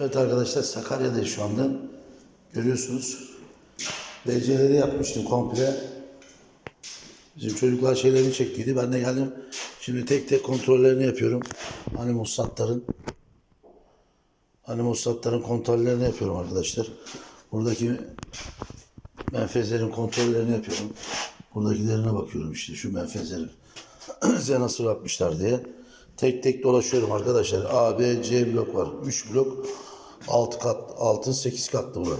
Evet arkadaşlar Sakarya'dayız şu anda. Görüyorsunuz. BC'leri yapmıştım komple. Bizim çocuklar şeylerini çektiydi. Ben de geldim. Şimdi tek tek kontrollerini yapıyorum. Hani muslatların. Hani muslatların kontrollerini yapıyorum arkadaşlar. Buradaki menfezlerin kontrollerini yapıyorum. Buradakilerine bakıyorum işte şu menfezlerin. Size nasıl yapmışlar diye. Tek tek dolaşıyorum arkadaşlar. A, B, C blok var. 3 blok. 6 kat, 6, 8 katlı bu.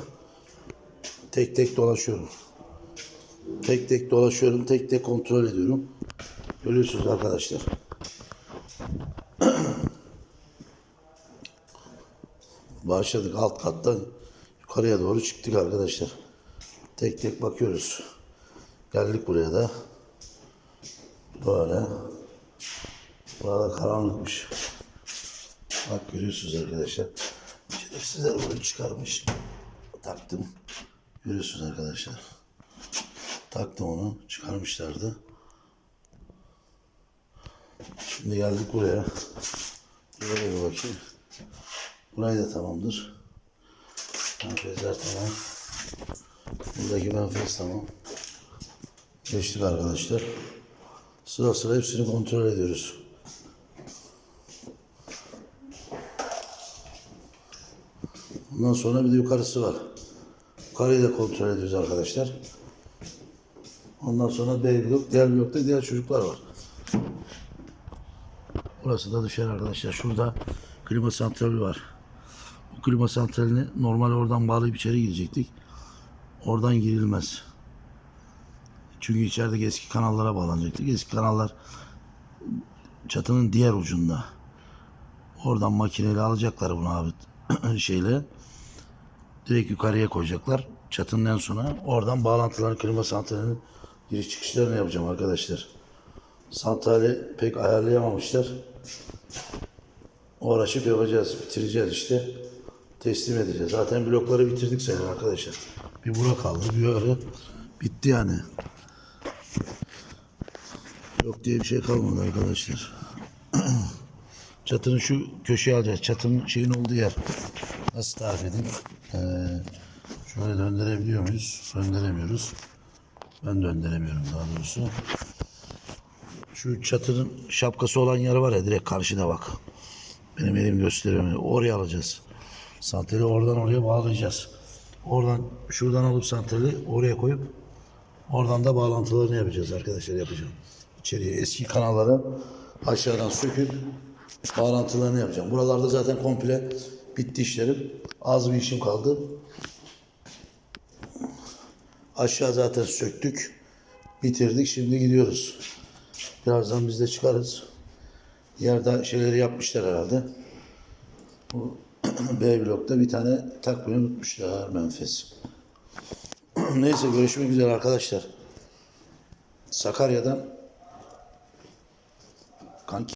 Tek tek dolaşıyorum. Tek tek dolaşıyorum. Tek tek kontrol ediyorum. Görüyorsunuz arkadaşlar. Başladık alt kattan yukarıya doğru çıktık arkadaşlar. Tek tek bakıyoruz. Geldik buraya da. Böyle. Burada karanlıkmış. Bak görüyorsunuz arkadaşlar. Şerefsizler bunu çıkarmış. Taktım. Görüyorsunuz arkadaşlar. Taktım onu. Çıkarmışlardı. Şimdi geldik buraya. Buraya bir bakayım. Burayı da tamamdır. Menfezler tamam. Buradaki menfez tamam. Geçtik arkadaşlar. Sıra sıra hepsini kontrol ediyoruz. Ondan sonra bir de yukarısı var. Yukarıyı da kontrol ediyoruz arkadaşlar. Ondan sonra B blok, diğer blokta diğer çocuklar var. Burası da dışarı arkadaşlar. Şurada klima santrali var. Bu klima santralini normal oradan bağlayıp içeri girecektik. Oradan girilmez. Çünkü içerideki eski kanallara bağlanacaktık. Eski kanallar çatının diğer ucunda. Oradan makineyle alacaklar bunu abi şeyle. Direkt yukarıya koyacaklar. Çatının en sona. Oradan bağlantıların klima santralinin giriş çıkışlarını yapacağım arkadaşlar. Santrali pek ayarlayamamışlar. Uğraşıp yapacağız. Bitireceğiz işte. Teslim edeceğiz. Zaten blokları bitirdik sayılır arkadaşlar. Bir bura kaldı. Bir öyle. Bitti yani. Yok diye bir şey kalmadı arkadaşlar. Çatının şu köşeye alacağız. Çatının şeyin olduğu yer. Nasıl tarif edeyim? Ee, şöyle döndürebiliyor muyuz? Döndüremiyoruz. Ben döndüremiyorum daha doğrusu. Şu çatının şapkası olan yer var ya direkt karşıda bak. Benim elim gösteriyor. Oraya alacağız. Santrali oradan oraya bağlayacağız. Oradan şuradan alıp santrali oraya koyup oradan da bağlantılarını yapacağız arkadaşlar yapacağım. İçeriye eski kanalları aşağıdan söküp bağlantılarını yapacağım. Buralarda zaten komple bitti işlerim. Az bir işim kaldı. Aşağı zaten söktük. Bitirdik. Şimdi gidiyoruz. Birazdan biz de çıkarız. Yerde şeyleri yapmışlar herhalde. Bu B blokta bir tane takmayı unutmuşlar menfez. Neyse görüşmek üzere arkadaşlar. Sakarya'dan kanki